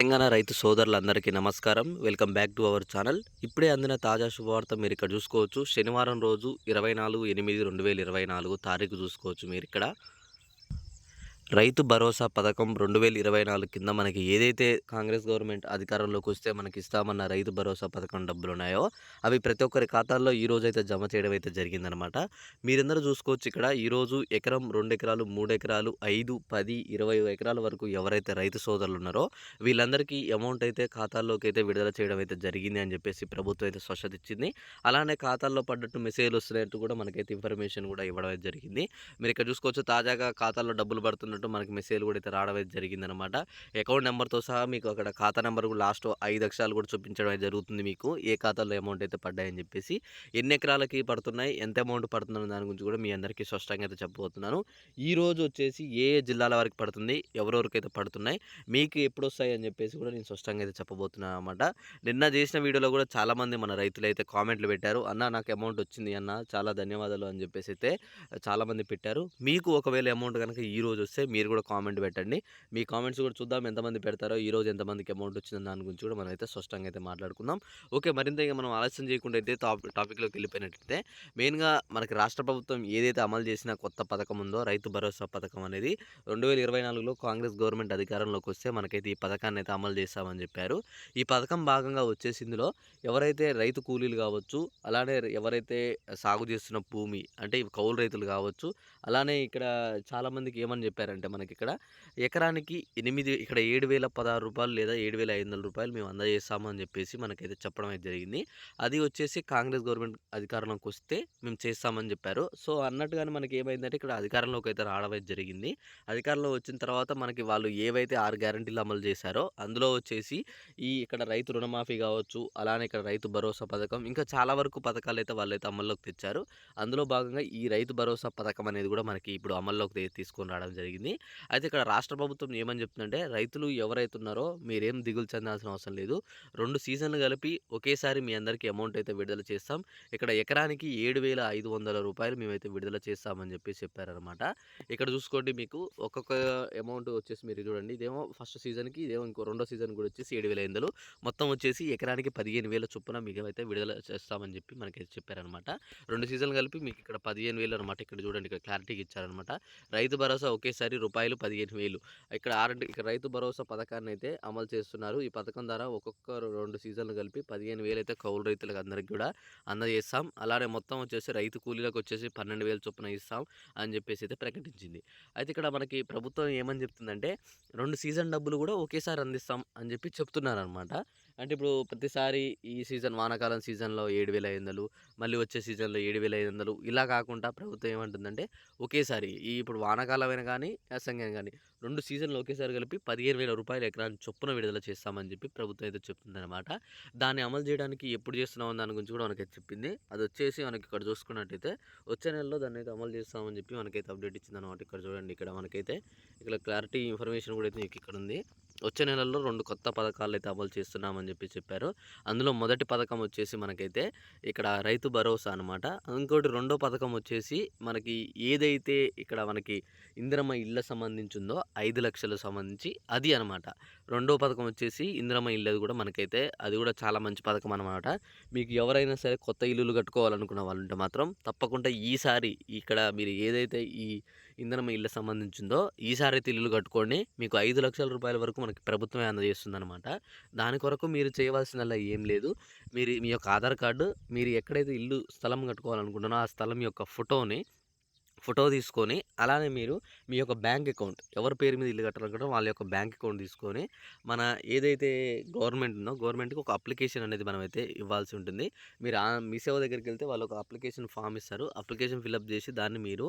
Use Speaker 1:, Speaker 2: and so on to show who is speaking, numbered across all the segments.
Speaker 1: తెలంగాణ రైతు సోదరులందరికీ నమస్కారం. Welcome back to our channel. ఇప్పుడే అందిన తాజా శుభవార్త మీరు ఇక్కడ చూసుకోవచ్చు. శనివారం రోజు ఇరవై నాలుగు ఎనిమిది రెండు వేల ఇరవై నాలుగు తారీఖు చూసుకోవచ్చు మీరు ఇక్కడ. రైతు భరోసా పథకం రెండు వేల ఇరవై నాలుగు కింద మనకి ఏదైతే కాంగ్రెస్ గవర్నమెంట్ అధికారంలోకి వస్తే మనకి ఇస్తామన్న రైతు భరోసా పథకం డబ్బులు ఉన్నాయో అవి ప్రతి ఒక్కరి ఖాతాల్లో ఈ రోజు అయితే జమ చేయడం అయితే జరిగిందనమాట మీరందరూ చూసుకోవచ్చు ఇక్కడ ఈరోజు ఎకరం రెండు ఎకరాలు మూడు ఎకరాలు ఐదు పది ఇరవై ఎకరాల వరకు ఎవరైతే రైతు సోదరులు ఉన్నారో వీళ్ళందరికీ అమౌంట్ అయితే ఖాతాల్లోకి అయితే విడుదల చేయడం అయితే జరిగింది అని చెప్పేసి ప్రభుత్వం అయితే స్వచ్ఛత ఇచ్చింది. అలానే ఖాతాల్లో పడ్డట్టు మెసేజ్లు వస్తున్నట్టు కూడా మనకైతే ఇన్ఫర్మేషన్ కూడా ఇవ్వడం అయితే జరిగింది. మీరు ఇక్కడ చూసుకోవచ్చు తాజాగా ఖాతాల్లో డబ్బులు పడుతున్నట్టు మనకి మెసేజ్ కూడా అయితే రావడం అయితే జరిగిందనమాట అకౌంట్ నెంబర్తో సహా మీకు అక్కడ ఖాతా నెంబర్ కూడా లాస్ట్ ఐదు అక్షరాలు కూడా చూపించడం అయితే జరుగుతుంది మీకు. ఏ ఖాతాలో అమౌంట్ అయితే పడ్డాయని చెప్పేసి ఎన్ని ఎకరాలకి పడుతున్నాయి ఎంత అమౌంట్ పడుతుందన్న దాని గురించి కూడా మీ అందరికీ స్పష్టంగా అయితే చెప్పబోతున్నాను. ఈ రోజు వచ్చేసి ఏ ఏ జిల్లాల వరకు పడుతుంది ఎవరెవరికి అయితే పడుతున్నాయి మీకు ఎప్పుడు వస్తాయి అని చెప్పేసి కూడా నేను స్పష్టంగా అయితే చెప్పబోతున్నాను అనమాట నిన్న చేసిన వీడియోలో కూడా చాలామంది మన రైతులు అయితే కామెంట్లు పెట్టారు అన్న నాకు అమౌంట్ వచ్చింది అన్న చాలా ధన్యవాదాలు అని చెప్పేసి అయితే చాలామంది పెట్టారు. మీకు ఒకవేళ అమౌంట్ కనుక ఈ రోజు వస్తే మీరు కూడా కామెంట్ పెట్టండి. మీ కామెంట్స్ కూడా చూద్దాం ఎంతమంది పెడతారో ఈ రోజు ఎంతమందికి అమౌంట్ వచ్చిందో దాని గురించి కూడా మనం అయితే స్పష్టంగా అయితే మాట్లాడుకుందాం. ఓకే మరింత ఇక మనం ఆలస్యం చేయకుండా అయితే టాపిక్ టాపిక్లోకి వెళ్ళిపోయినట్టయితే మెయిన్గా మనకి రాష్ట్ర ప్రభుత్వం ఏదైతే అమలు చేసిన కొత్త పథకం ఉందో రైతు భరోసా పథకం అనేది రెండు వేల ఇరవై నాలుగులో కాంగ్రెస్ గవర్నమెంట్ అధికారంలోకి వస్తే మనకైతే ఈ పథకాన్ని అయితే అమలు చేస్తామని చెప్పారు. ఈ పథకం భాగంగా వచ్చేసి ఇందులో ఎవరైతే రైతు కూలీలు కావచ్చు అలానే ఎవరైతే సాగు చేస్తున్న భూమి అంటే కౌలు రైతులు కావచ్చు అలానే ఇక్కడ చాలామందికి ఏమని చెప్పారంటే మనకి ఇక్కడ ఎకరానికి ఎనిమిది ఇక్కడ ఏడు వేల పదహారు రూపాయలు లేదా ఏడు వేల ఐదు వందల రూపాయలు మేము అందజేస్తామని చెప్పేసి మనకైతే చెప్పడం అయితే జరిగింది. అది వచ్చేసి కాంగ్రెస్ గవర్నమెంట్ అధికారంలోకి వస్తే మేము చేస్తామని చెప్పారు. సో అన్నట్టుగానే మనకి ఏమైందంటే ఇక్కడ అధికారంలోకి అయితే రావడం అయితే జరిగింది. అధికారంలో వచ్చిన తర్వాత మనకి వాళ్ళు ఏవైతే ఆరు గ్యారంటీలు అమలు చేశారో అందులో వచ్చేసి ఈ ఇక్కడ రైతు రుణమాఫీ కావచ్చు అలానే ఇక్కడ రైతు భరోసా పథకం ఇంకా చాలా వరకు పథకాలు అయితే వాళ్ళైతే అమల్లోకి తెచ్చారు. అందులో భాగంగా ఈ రైతు భరోసా పథకం అనేది కూడా మనకి ఇప్పుడు అమల్లోకి తీసుకొని రావడం జరిగింది. అయితే ఇక్కడ రాష్ట్ర ప్రభుత్వం ఏమని చెప్తుందంటే రైతులు ఎవరైతే ఉన్నారో మీరేం దిగులు చెందాల్సిన అవసరం లేదు. రెండు సీజన్లు కలిపి ఒకేసారి మీ అందరికీ అమౌంట్ అయితే విడుదల చేస్తాం. ఇక్కడ ఎకరానికి ఏడు వేల ఐదు వందల రూపాయలు మేమైతే విడుదల చేస్తామని చెప్పేసి చెప్పారనమాట ఇక్కడ చూసుకోండి మీకు ఒక్కొక్క అమౌంట్ వచ్చేసి మీరు చూడండి. ఇదేమో ఫస్ట్ సీజన్కి ఇదేమో ఇంకో రెండో సీజన్ కూడా వచ్చేసి ఏడు వేల ఐదులు మొత్తం వచ్చేసి ఎకరానికి పదిహేను వేల చొప్పున మీకు అయితే విడుదల చేస్తామని చెప్పి మనకి చెప్పారనమాట రెండు సీజన్లు కలిపి మీకు ఇక్కడ పదిహేను వేలు అనమాట ఇక్కడ చూడండి ఇక్కడ క్లారిటీకి ఇచ్చారనమాట రైతు భరోసా ఒకేసారి రూపాయలు పదిహేను వేలు. ఇక్కడ ఆరంటి ఇక్కడ రైతు భరోసా పథకాన్ని అయితే అమలు చేస్తున్నారు. ఈ పథకం ద్వారా ఒక్కొక్క రెండు సీజన్లు కలిపి పదిహేను వేలు అయితే కౌలు రైతులకు అందరికీ కూడా అందజేస్తాం. అలానే మొత్తం వచ్చేసి రైతు కూలీలకు వచ్చేసి పన్నెండు వేలు చొప్పున ఇస్తాం అని చెప్పేసి అయితే ప్రకటించింది. అయితే ఇక్కడ మనకి ప్రభుత్వం ఏమని చెప్తుందంటే రెండు సీజన్ డబ్బులు కూడా ఒకేసారి అందిస్తాం అని చెప్పి చెప్తున్నారు అనమాట అంటే ఇప్పుడు ప్రతిసారి ఈ సీజన్ వానాకాలం సీజన్లో ఏడు వేల ఐదు వందలు మళ్ళీ వచ్చే సీజన్లో ఏడు వేల ఐదు వందలు ఇలా కాకుండా ప్రభుత్వం ఏమంటుందంటే ఒకేసారి. ఈ ఇప్పుడు వానాకాలమైన కానీ యాసంగం కానీ రెండు సీజన్లు ఒకేసారి కలిపి పదిహేను వేల రూపాయలు ఎకరాన్ని చొప్పున విడుదల చేస్తామని చెప్పి ప్రభుత్వం అయితే చెప్తుందన్నమాట. దాన్ని అమలు చేయడానికి ఎప్పుడు చేస్తున్నాం దాని గురించి కూడా మనకైతే చెప్పింది. అది వచ్చేసి మనకి ఇక్కడ చూసుకున్నట్టయితే వచ్చే నెలలో దాన్ని అయితే అమలు చేస్తామని చెప్పి మనకైతే అప్డేట్ ఇచ్చింది అనమాట ఇక్కడ చూడండి ఇక్కడ మనకైతే. ఇక్కడ క్లారిటీ ఇన్ఫర్మేషన్ కూడా అయితే మీకు ఇక్కడ ఉంది. వచ్చే నెలల్లో రెండు కొత్త పథకాలు అయితే అమలు చేస్తున్నామని చెప్పి చెప్పారు. అందులో మొదటి పథకం వచ్చేసి మనకైతే ఇక్కడ రైతు భరోసా అనమాట ఇంకోటి రెండో పథకం వచ్చేసి మనకి ఏదైతే ఇక్కడ మనకి ఇందిరమ్మ ఇళ్ళ సంబంధించిందో ఐదు లక్షలకు సంబంధించి అది అనమాట. రెండో పథకం వచ్చేసి ఇందిరమ్మ అది కూడా మనకైతే అది కూడా చాలా మంచి పథకం అనమాట. మీకు ఎవరైనా సరే కొత్త ఇల్లులు కట్టుకోవాలనుకున్న వాళ్ళు ఉంటే మాత్రం తప్పకుండా ఈసారి ఇక్కడ మీరు ఏదైతే ఈ ఇంధనమ ఇల్లు సంబంధించిందో ఈసారి అయితే ఇల్లు కట్టుకోండి. మీకు ఐదు లక్షల రూపాయల వరకు మనకి ప్రభుత్వమే అందజేస్తుంది అనమాట దాని కొరకు మీరు చేయవలసినలా ఏం లేదు. మీరు మీ యొక్క ఆధార్ కార్డు మీరు ఎక్కడైతే ఇల్లు స్థలం కట్టుకోవాలనుకుంటున్నారో ఆ స్థలం యొక్క ఫోటోని ఫోటో తీసుకొని అలానే మీరు మీ యొక్క బ్యాంక్ అకౌంట్ ఎవరి పేరు మీద ఇల్లు కట్టాలనుకుంటారో వాళ్ళ యొక్క బ్యాంక్ అకౌంట్ తీసుకొని మన ఏదైతే గవర్నమెంట్ ఉందో గవర్నమెంట్కి ఒక అప్లికేషన్ అనేది మనం అయితే ఇవ్వాల్సి ఉంటుంది. మీరు ఆ మీ సేవ దగ్గరికి వెళ్తే వాళ్ళు ఒక అప్లికేషన్ ఫామ్ ఇస్తారు. అప్లికేషన్ ఫిల్అప్ చేసి దాన్ని మీరు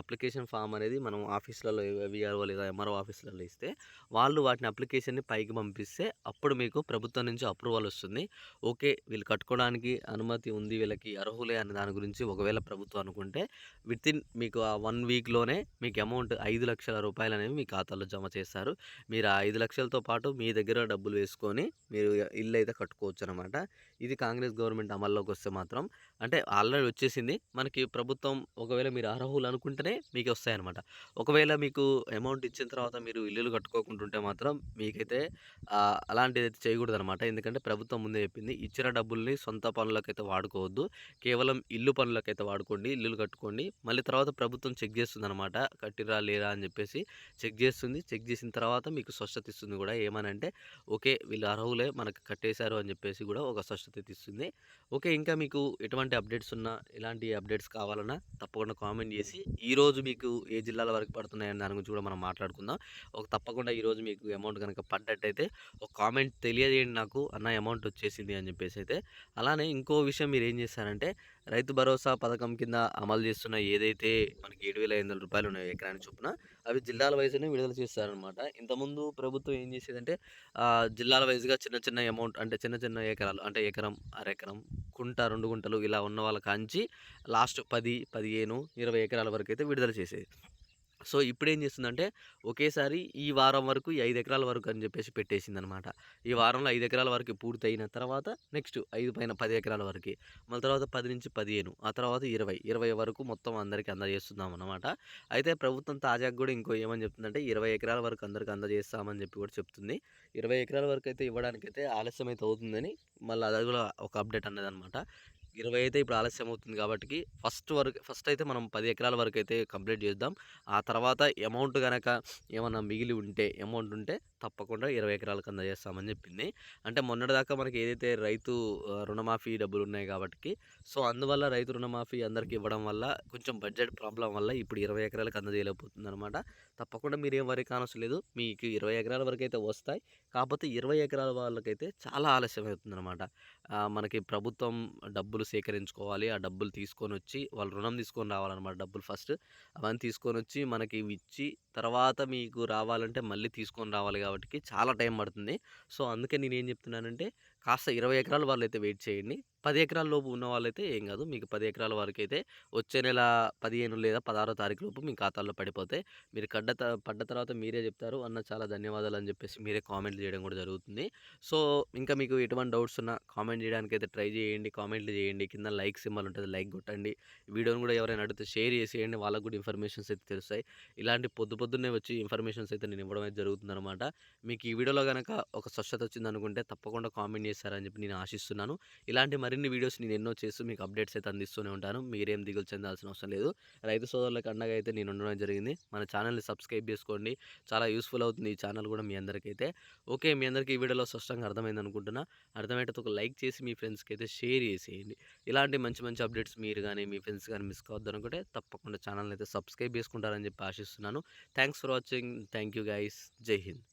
Speaker 1: అప్లికేషన్ ఫామ్ అనేది మనం ఆఫీసులలో విఆర్ఓ లేదా ఎంఆర్ఓ ఆఫీసులలో ఇస్తే వాళ్ళు వాటిని అప్లికేషన్ని పైకి పంపిస్తే అప్పుడు మీకు ప్రభుత్వం నుంచి అప్రూవల్ వస్తుంది. ఓకే వీళ్ళు కట్టుకోవడానికి అనుమతి ఉంది వీళ్ళకి అర్హులే అనే దాని గురించి ఒకవేళ ప్రభుత్వం అనుకుంటే విత్ ఇన్ మీకు ఆ వన్ వీక్లోనే మీకు అమౌంట్ ఐదు లక్షల రూపాయలు అనేవి మీ ఖాతాలో జమ చేస్తారు. మీరు ఆ ఐదు లక్షలతో పాటు మీ దగ్గర డబ్బులు వేసుకొని మీరు ఇల్లు అయితే కట్టుకోవచ్చు అనమాట ఇది కాంగ్రెస్ గవర్నమెంట్ అమల్లోకి వస్తే మాత్రం అంటే ఆల్రెడీ వచ్చేసింది. మనకి ప్రభుత్వం ఒకవేళ మీరు అర్హులు అనుకుంటేనే మీకు వస్తాయన్నమాట ఒకవేళ మీకు అమౌంట్ ఇచ్చిన తర్వాత మీరు ఇల్లులు కట్టుకోకుంటుంటే మాత్రం మీకైతే అలాంటిది అయితే చేయకూడదు అనమాట ఎందుకంటే ప్రభుత్వం ముందే చెప్పింది ఇచ్చిన డబ్బుల్ని సొంత పనులకైతే వాడుకోవద్దు. కేవలం ఇల్లు పనులకైతే వాడుకోండి ఇల్లులు కట్టుకోండి. మళ్ళీ తర్వాత ప్రభుత్వం చెక్ చేస్తుంది అనమాట కట్టిరా లేరా అని చెప్పేసి చెక్ చేస్తుంది. చెక్ చేసిన తర్వాత మీకు స్వచ్ఛత ఇస్తుంది కూడా. ఏమనంటే ఓకే వీళ్ళు అర్హులే మనకు కట్టేశారు అని చెప్పేసి కూడా ఒక స్వచ్ఛత ఇస్తుంది. ఓకే ఇంకా మీకు ఎటువంటి అప్డేట్స్ ఉన్నా ఇలాంటి అప్డేట్స్ కావాలన్నా తప్పకుండా కామెంట్ చేసి ఈరోజు మీకు ఏ జిల్లాల వరకు పడుతున్నాయని దాని గురించి కూడా మనం మాట్లాడుకుందాం. ఒక తప్పకుండా ఈరోజు మీకు అమౌంట్ కనుక పడ్డట్టయితే ఒక కామెంట్ తెలియజేయండి నాకు. అన్న అమౌంట్ వచ్చేసింది అని చెప్పేసి అయితే. అలానే ఇంకో విషయం మీరు ఏం చేస్తారంటే రైతు భరోసా పథకం కింద అమలు చేస్తున్న ఏదైతే మనకి ఏడు వేల ఐదు వందల రూపాయలు ఉన్నాయో ఎకరానికి చొప్పున అవి జిల్లాల వయసునే విడుదల చేస్తారనమాట ఇంతకుముందు ప్రభుత్వం ఏం చేసేదంటే జిల్లాల వైజ్గా చిన్న చిన్న అమౌంట్ అంటే చిన్న చిన్న ఎకరాలు అంటే ఎకరం అరెకరం కుంట రెండు గుంటలు ఇలా ఉన్న వాళ్ళ కాంచి లాస్ట్ పది పదిహేను ఇరవై ఎకరాల వరకు అయితే విడుదల చేసేది. సో ఇప్పుడు ఏం చేస్తుందంటే ఒకేసారి ఈ వారం వరకు ఈ ఐదు ఎకరాల వరకు అని చెప్పేసి పెట్టేసింది అనమాట ఈ వారంలో ఐదు ఎకరాల వరకు పూర్తి అయిన తర్వాత నెక్స్ట్ ఐదు పైన పది ఎకరాల వరకు. మళ్ళీ తర్వాత పది నుంచి పదిహేను ఆ తర్వాత ఇరవై ఇరవై వరకు మొత్తం అందరికీ అందజేస్తున్నాం అనమాట అయితే ప్రభుత్వం తాజాగా కూడా ఇంకో ఏమని చెప్తుందంటే ఇరవై ఎకరాల వరకు అందరికీ అందజేస్తామని చెప్పి కూడా చెప్తుంది. ఇరవై ఎకరాల వరకు అయితే ఇవ్వడానికి అయితే ఆలస్యం అయితే అవుతుందని మళ్ళీ అది కూడా ఒక అప్డేట్ అన్నది అనమాట ఇరవై అయితే ఇప్పుడు ఆలస్యం అవుతుంది కాబట్టి ఫస్ట్ వరకు ఫస్ట్ అయితే మనం పది ఎకరాల వరకు అయితే కంప్లీట్ చేద్దాం. ఆ తర్వాత అమౌంట్ కనుక ఏమన్నా మిగిలి ఉంటే అమౌంట్ ఉంటే తప్పకుండా ఇరవై ఎకరాలకు అందజేస్తామని చెప్పింది. అంటే మొన్నటిదాకా మనకి ఏదైతే రైతు రుణమాఫీ డబ్బులు ఉన్నాయి కాబట్టి సో అందువల్ల రైతు రుణమాఫీ అందరికీ ఇవ్వడం వల్ల కొంచెం బడ్జెట్ ప్రాబ్లం వల్ల ఇప్పుడు ఇరవై ఎకరాలకు అందజేయలేకపోతుంది అనమాట తప్పకుండా మీరు ఏం వరకు కానవసరం లేదు. మీకు ఇరవై ఎకరాల వరకు అయితే వస్తాయి. కాకపోతే ఇరవై ఎకరాల వాళ్ళకైతే చాలా ఆలస్యం అవుతుంది అనమాట మనకి ప్రభుత్వం డబ్బులు సేకరించుకోవాలి. ఆ డబ్బులు తీసుకొని వచ్చి వాళ్ళు రుణం తీసుకొని రావాలన్నమాట డబ్బులు ఫస్ట్. అవన్నీ తీసుకొని వచ్చి మనకి ఇవి ఇచ్చి తర్వాత మీకు రావాలంటే మళ్ళీ తీసుకొని రావాలి కాబట్టి కాబట్టి చాలా టైం పడుతుంది. సో అందుకే నేను ఏం చెప్తున్నానంటే కాస్త ఇరవై ఎకరాల వాళ్ళు అయితే వెయిట్ చేయండి. పది ఎకరాల లోపు ఉన్న వాళ్ళైతే ఏం కాదు. మీకు పది ఎకరాల వరకు అయితే వచ్చే నెల పదిహేను లేదా పదహారో తారీఖు లోపు మీ ఖాతాల్లో పడిపోతాయి. మీరు కడ్డ పడ్డ తర్వాత మీరే చెప్తారు. అన్న చాలా ధన్యవాదాలు అని చెప్పేసి మీరే కామెంట్ చేయడం కూడా జరుగుతుంది. సో ఇంకా మీకు ఎటువంటి డౌట్స్ ఉన్నా కామెంట్ చేయడానికి అయితే ట్రై చేయండి. కామెంట్లు చేయండి. కింద లైక్ సింబల్ ఉంటుంది లైక్ కొట్టండి. వీడియోని కూడా ఎవరైనా అడిగితే షేర్ చేసేయండి. వాళ్ళకు కూడా ఇన్ఫర్మేషన్స్ అయితే తెలుస్తాయి. ఇలాంటి పొద్దు పొద్దున్నే వచ్చి ఇన్ఫర్మేషన్స్ అయితే నేను ఇవ్వడం అయితే జరుగుతుందన్నమాట. మీకు ఈ వీడియోలో కనుక ఒక స్వచ్ఛత వచ్చింది అనుకుంటే తప్పకుండా కామెంట్ చేస్తారని చెప్పి నేను ఆశిస్తున్నాను. ఇలాంటి మరి మరిన్ని వీడియోస్ నేను ఎన్నో చేస్తూ మీకు అప్డేట్స్ అయితే అందిస్తూనే ఉంటాను. మీరేం దిగులు చెందాల్సిన అవసరం లేదు. రైతు సోదరులకు అండగా అయితే నేను ఉండడం జరిగింది. మన ఛానల్ని సబ్స్క్రైబ్ చేసుకోండి. చాలా యూస్ఫుల్ అవుతుంది ఈ ఛానల్ కూడా మీ అందరికైతే. ఓకే మీ అందరికీ ఈ వీడియోలో స్పష్టంగా అర్థమైంది అనుకుంటున్నా. అర్థమైతే ఒక లైక్ చేసి మీ ఫ్రెండ్స్కి అయితే షేర్ చేసేయండి. ఇలాంటి మంచి మంచి అప్డేట్స్ మీరు కానీ మీ ఫ్రెండ్స్ కానీ మిస్ కావద్దు అనుకుంటే తప్పకుండా ఛానల్ అయితే సబ్స్క్రైబ్ చేసుకుంటారని చెప్పి ఆశిస్తున్నాను. Thanks for watching. Thank you guys. జై హింద్.